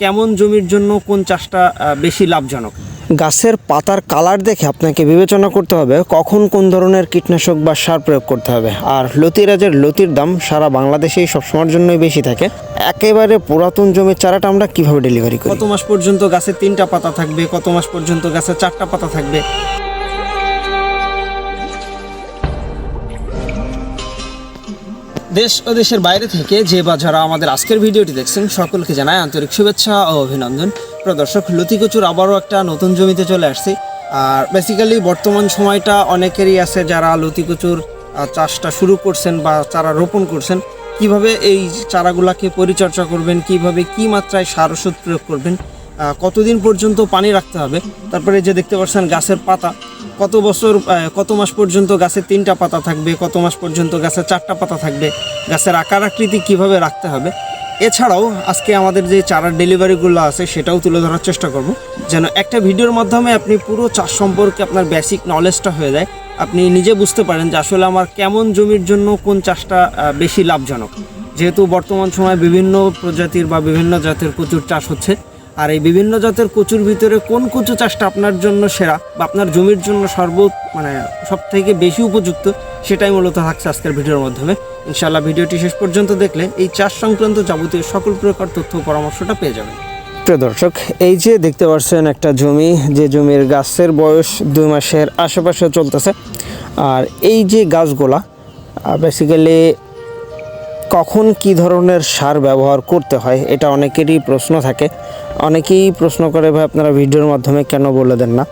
কেমন জমির জন্য কোন চাষটা বেশি লাভজনক? গাছের পাতার কালার দেখে আপনাকে বিবেচনা করতে হবে কখন কোন ধরনের কীটনাশক বা সার প্রয়োগ করতে হবে। আর লতিরাজের লতির দাম সারা বাংলাদেশেই সবসময়ের জন্যই বেশি থাকে। একেবারে পুরাতন জমির চারাটা আমরা কীভাবে ডেলিভারি করি? কত মাস পর্যন্ত গাছে তিনটা পাতা থাকবে? কত মাস পর্যন্ত গাছে চারটা পাতা থাকবে? দেশ ও দেশের বাইরে থেকে যে বা যারা আমাদের আজকের ভিডিওটি দেখছেন, সকলকে জানায় আন্তরিক শুভেচ্ছা ও অভিনন্দন। প্রদর্শক লতিকচুর আবারও একটা নতুন জমিতে চলে আসছি। আর বেসিক্যালি বর্তমান সময়টা অনেকেরই আছে যারা লতিকচুর চাষটা শুরু করছেন বা চারা রোপণ করছেন। কীভাবে এই চারাগুলাকে পরিচর্যা করবেন, কীভাবে কি মাত্রায় সার ওষুধ প্রয়োগ করবেন কতদিন পর্যন্ত পানি রাখতে হবে, তারপরে যে দেখতে পাচ্ছেন গাছের পাতা কত বছর কত মাস পর্যন্ত গাছে তিনটা পাতা থাকবে, কত মাস পর্যন্ত গাছে চারটা পাতা থাকবে, গাছের আকার আকৃতি কীভাবে রাখতে হবে? এছাড়াও আজকে আমাদের যে চারার ডেলিভারিগুলো আছে, সেটাও তুলে ধরার চেষ্টা করব। যেন একটা ভিডিওর মাধ্যমে আপনি পুরো চাষ সম্পর্কে আপনার বেসিক নলেজটা হয়ে যায়। আপনি নিজে বুঝতে পারেন যে আসলে আমার কেমন জমির জন্য কোন চাষটা বেশি লাভজনক। যেহেতু বর্তমান সময়ে বিভিন্ন প্রজাতির বা বিভিন্ন জাতের প্রচুর চাষ হচ্ছে আর এই বিভিন্ন জাতের কচুর ভিতরে কোন কচু চাষটা আপনার জন্য সেরা বা আপনার জমির জন্য সর্ব মানে সব থেকে বেশি উপযুক্ত, সেটাই মূলত থাকছে আজকের ভিডিওর মাধ্যমে। ইনশাআল্লাহ ভিডিওটি শেষ পর্যন্ত দেখলে এই চাষ সংক্রান্ত যাবতীয় সকল প্রকার তথ্য পরামর্শটা পেয়ে যাবেন। দর্শক, এই যে দেখতে পাচ্ছেন একটা জমি, যে জমির গাছের বয়স দুই মাসের আশেপাশে চলতেছে। আর এই যে গাছগুলা বেসিক্যালি কখন কি ধরনের সার ব্যবহার করতে হয় এটা অনেকেরই প্রশ্ন থাকে। অনেকেই প্রশ্ন করে, ভাই, আপনারা ভিডিওর মাধ্যমে কেন বলে দেন না?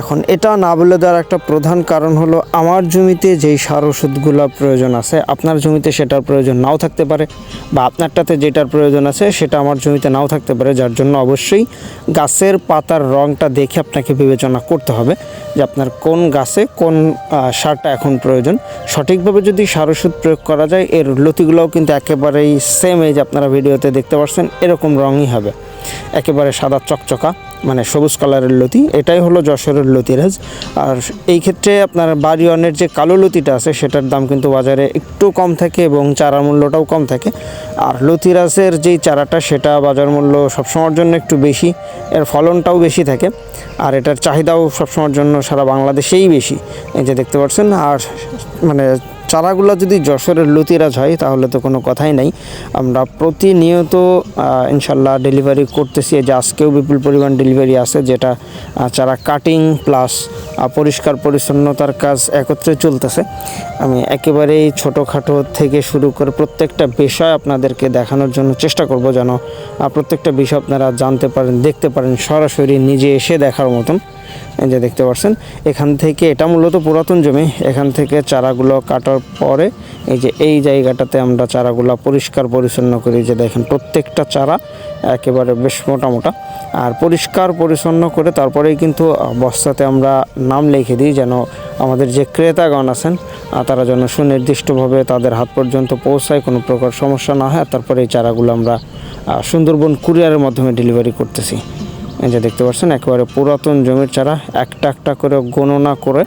এখন এটা না বলে দেওয়ার একটা প্রধান কারণ হলো আমার জমিতে যেই সার ওষুধগুলো প্রয়োজন আছে, আপনার জমিতে সেটার প্রয়োজন নাও থাকতে পারে বা আপনারটাতে যেটার প্রয়োজন আছে সেটা আমার জমিতে নাও থাকতে পারে, যার জন্য অবশ্যই গাছের পাতার রঙটা দেখে আপনাকে বিবেচনা করতে হবে যে আপনার কোন গাছে কোন সারটা এখন প্রয়োজন। সঠিকভাবে যদি সার ওষুধ প্রয়োগ করা যায়, এর লতিগুলোও কিন্তু একেবারেই সেম এই যে আপনারা ভিডিওতে দেখতে পাচ্ছেন এরকম রঙই হবে। একেবারে সাদা চকচকা। মানে সবুজ কালারের লতি, এটাই হলো যশোরের লতিরাজ। আর এই ক্ষেত্রে আপনার বাড়িওয়ানের যে কালো লতিটা আছে, সেটার দাম কিন্তু বাজারে একটু কম থাকে এবং চারা মূল্যটাও কম থাকে। আর লতিরাজের যেই চারাটা, সেটা বাজার মূল্য সবসময়ের জন্য একটু বেশি, এর ফলনটাও বেশি থাকে। আর এটার চাহিদাও সবসময়ের জন্য সারা বাংলাদেশেই বেশি, এই যে দেখতে পাচ্ছেন। আর মানে চারাগুলো যদি যশোরের লতিরাজ হয়, তাহলে তো কোনো কথাই নাই। আমরা প্রতিনিয়ত ইনশাল্লাহ ডেলিভারি করতেছি। যে আজকেও বিপুল পরিমাণ ডেলিভারি আছে, যেটা চারা কাটিং প্লাস পরিষ্কার পরিচ্ছন্নতার কাজ একত্রে চলতেছে। আমি একেবারেই ছোটোখাটো থেকে শুরু করে প্রত্যেকটা বিষয় আপনাদেরকে দেখানোর জন্য চেষ্টা করব যেন প্রত্যেকটা বিষয় আপনারা জানতে পারেন, দেখতে পারেন, সরাসরি নিজে এসে দেখার মতন। যে দেখতে পাচ্ছেন, এখান থেকে এটা মূলত পুরাতন জমি, এখান থেকে চারাগুলো কাটার পরে এই যে এই জায়গাটাতে আমরা চারাগুলো পরিষ্কার পরিচ্ছন্ন করি, যে দেখেন প্রত্যেকটা চারা একেবারে বেশ মোটা মোটা। আর পরিষ্কার পরিচ্ছন্ন করে তারপরেই কিন্তু বস্তাতে আমরা নাম লিখে দিই, যেন আমাদের যে ক্রেতাগণ আছেন তারা যেন সুনির্দিষ্টভাবে তাদের হাত পর্যন্ত পৌঁছায়, কোনো প্রকার সমস্যা না হয় তারপরে এই চারাগুলো আমরা সুন্দরবন কুরিয়ারের মাধ্যমে ডেলিভারি করতেছি। এই যে দেখতে পাচ্ছেন, একেবারে পুরাতন জমির চারা, একটা একটা করে গণনা করে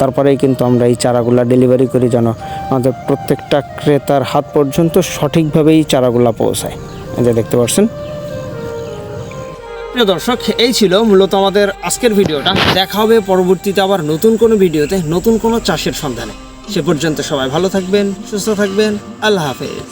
তারপরেই কিন্তু আমরা এই চারাগুলা ডেলিভারি করি যেন আমাদের প্রত্যেকটা ক্রেতার হাত পর্যন্ত সঠিকভাবেই চারাগুলা পৌঁছায়। এই যে দেখতে পাচ্ছেন। প্রিয় দর্শক, এই ছিল মূলত আমাদের আজকের ভিডিওটা। দেখা হবে পরবর্তীতে আবার নতুন কোনো ভিডিওতে, নতুন কোনো চাষের সন্ধানে। সে পর্যন্ত সবাই ভালো থাকবেন, সুস্থ থাকবেন। আল্লাহ হাফেজ।